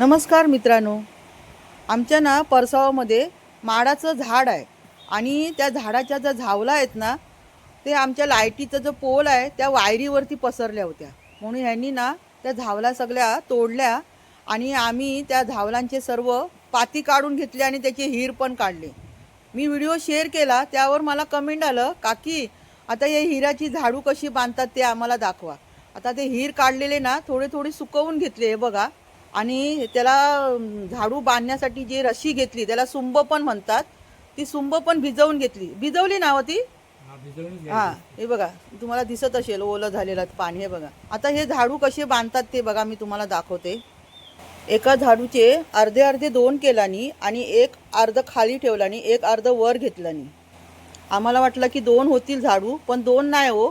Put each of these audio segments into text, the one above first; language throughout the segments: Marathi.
नमस्कार मित्रांनो. आमच्या ना परसावामध्ये माडाचं झाड आहे. आणि त्या झाडाच्या ज्या झावला आहेत ना ते आमच्या लाईटीचा जो पोल आहे त्या वायरीवरती पसरल्या होत्या. म्हणून ह्यांनी ना त्या झावला सगळ्या तोडल्या आणि आम्ही त्या झावलांचे सर्व पाती काढून घेतले आणि त्याचे हिर पण काढले. मी व्हिडिओ शेअर केला त्यावर मला कमेंट आलं काकी आता या हिराची झाडू कशी बांधतात ते आम्हाला दाखवा. आता ते हिर काढलेले ना थोडे थोडे सुकवून घेतले हे बघा. आणि त्याला झाडू बांधण्यासाठी जी रशी घेतली त्याला सुंब पण म्हणतात. ती सुंब पण भिजवून घेतली. भिजवली ना हो ती हा. हा बघा तुम्हाला दिसत असेल ओलं झालेलं पाणी हे बघा. आता हे झाडू कसे बांधतात ते बघा मी तुम्हाला दाखवते. एका झाडूचे अर्धे अर्धे दोन केलानी आणि एक अर्ध खाली ठेवलानी एक अर्ध वर घेतलानी. आम्हाला वाटलं की दोन होतील झाडू पण दोन नाही हो.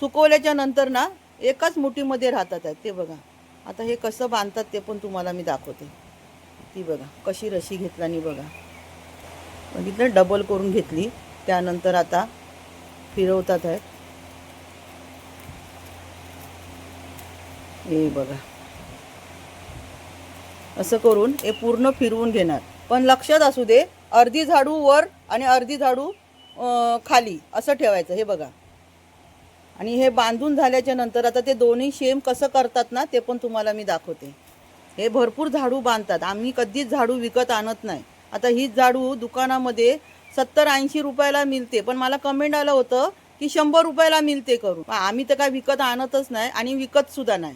सुकवल्याच्या नंतर ना एकाच मुठीमध्ये राहतात ते बघा. आता हे कसं बांधतात ते पण तुम्हाला मी दाखवते. ती बघा कशी रशी घेतलानी बघा. म्हणजे बघितलं डबल करून घेतली. त्यानंतर आता फिरवतात आहेत. हे बघा. असं करून हे पूर्ण फिरवून घेणार. पण लक्षात असू दे अर्धी झाडू वर आणि अर्धी झाडू खाली. असं ठेवायचं. हे बघा. आणि हे बांधून झाल्याच्यानंतर आता ते दोन्ही शेम कसं करतात ना ते पण तुम्हाला मी दाखवते. हे भरपूर झाडू बांधतात. आम्ही कधीच झाडू विकत आणत नाही. आता हीच झाडू दुकानामध्ये सत्तर ऐंशी रुपयाला मिळते. पण मला कमेंट आलं होतं की शंभर रुपयाला मिळते करून आम्ही तर काय विकत आणतच नाही आणि विकत सुद्धा नाही.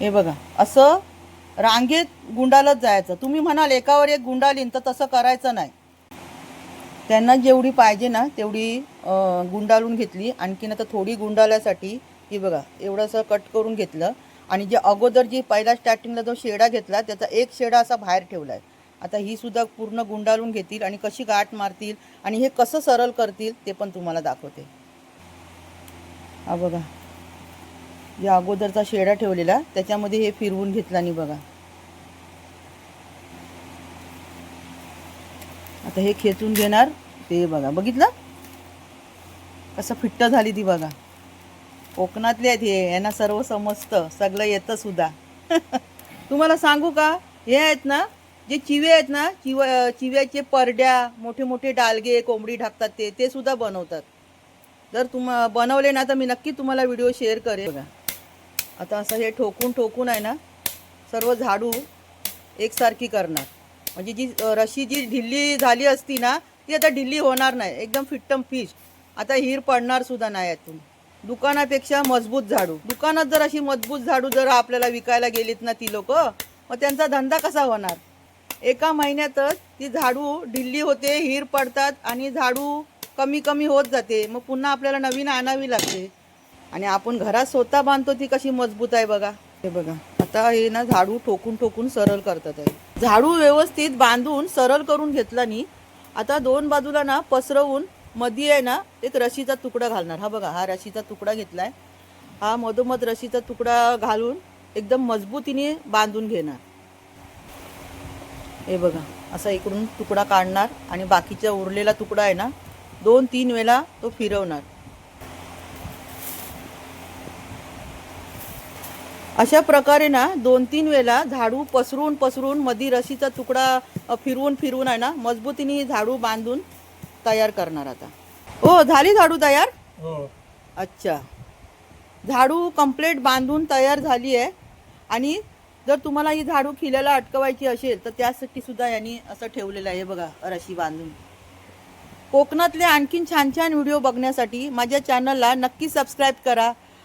हे बघा असं रांगेत गुंडालच जायचं. तुम्ही म्हणाल एकावर एक गुंडालीन तर तसं करायचं नाही. त्यांना जेवढी पाहिजे ना तेवढी गुंडाळून घेतली. आणखीन आता थोडी गुंडाळ्यासाठी ही बघा एवढंसं कट करून घेतलं. आणि जे अगोदर जी पहिला स्टार्टिंगला जो शेडा घेतला त्याचा एक शेडा असा बाहेर ठेवला आहे आता ही सुद्धा पूर्ण गुंडाळून घेतील आणि कशी गाठ मारतील आणि हे कसं सरळ करतील ते पण तुम्हाला दाखवते. हा बघा. जे अगोदरचा शेडा ठेवलेला त्याच्यामध्ये हे फिरवून घेतला आणि बघा. आता हे खेचून घेणार. ते बघा बघितलं? कसं फिट्ट झाली ती बघा. कोकणातले आहेत हे यांना सर्व समजतं. सगळं येतं सुद्धा. तुम्हाला सांगू का? हे आहेत ना जे चिवे आहेत ना चिव चिव्याचे परड्या मोठे मोठे डालगे कोंबडी ढाकतात ते ते सुद्धा बनवतात. जर तुम बनवले ना तर मी नक्की तुम्हाला व्हिडिओ शेअर करेन. बघा. आता असं हे ठोकून ठोकून आहे ना सर्व झाडू एकसारखी करणार. म्हणजे जी रशी जी ढिल्ली झाली असती ना ती आता ढिल्ली होणार नाही. एकदम फिट्टम फिश. आता हिर पडणार सुद्धा नाही यातून. दुकानापेक्षा मजबूत झाडू. दुकानात जर अशी मजबूत झाडू जर आपल्याला विकायला गेलीत ना ती लोक मग त्यांचा धंदा कसा होणार? एका महिन्यातच ती झाडू ढिल्ली होते हिर पडतात आणि झाडू कमी कमी होत जाते. मग पुन्हा आपल्याला नवीन आणावी लागते. आणि आपण घरात स्वतः बांधतो ती कशी मजबूत आहे बघा. हे बघा. आता हे ना झाडू ठोकून ठोकून सरळ करतात आहे. झाडू व्यवस्थित बांधून सरळ करून घेतला नी आता दोन बाजूला ना पसरवून मध्ये आहे ना एक रशीचा तुकडा घालणार. हा बघा हा रशीचा तुकडा घेतला आहे हा मधोमध रशीचा तुकडा घालून एकदम मजबूतीने बांधून घेणार. हे बघा असा इकडून तुकडा काढणार आणि बाकीचा उरलेला तुकडा आहे ना दोन तीन वेळा तो फिरवणार. अशा प्रकारे ना दोन तीन वेळा झाडू पसरून पसरून मधी रशीचा तुकडा फिरवून फिरवून आहे ना मजबूतीने झाडू बांधून तयार करणार आता. हो झाली झाडू तयार? हो. अच्छा. झाडू कंप्लेट बांधून तयार झाली आहे. आणि जर तुम्हाला ही झाडू खिल्याला अटकवायची असेल तर त्यासाठी सुद्धा यांनी असं ठेवलेलं आहे बघा रशी बांधून. कोकणातले आणखीन छान छान व्हिडिओ बघण्यासाठी माझ्या चॅनलला नक्की सबस्क्राईब करा.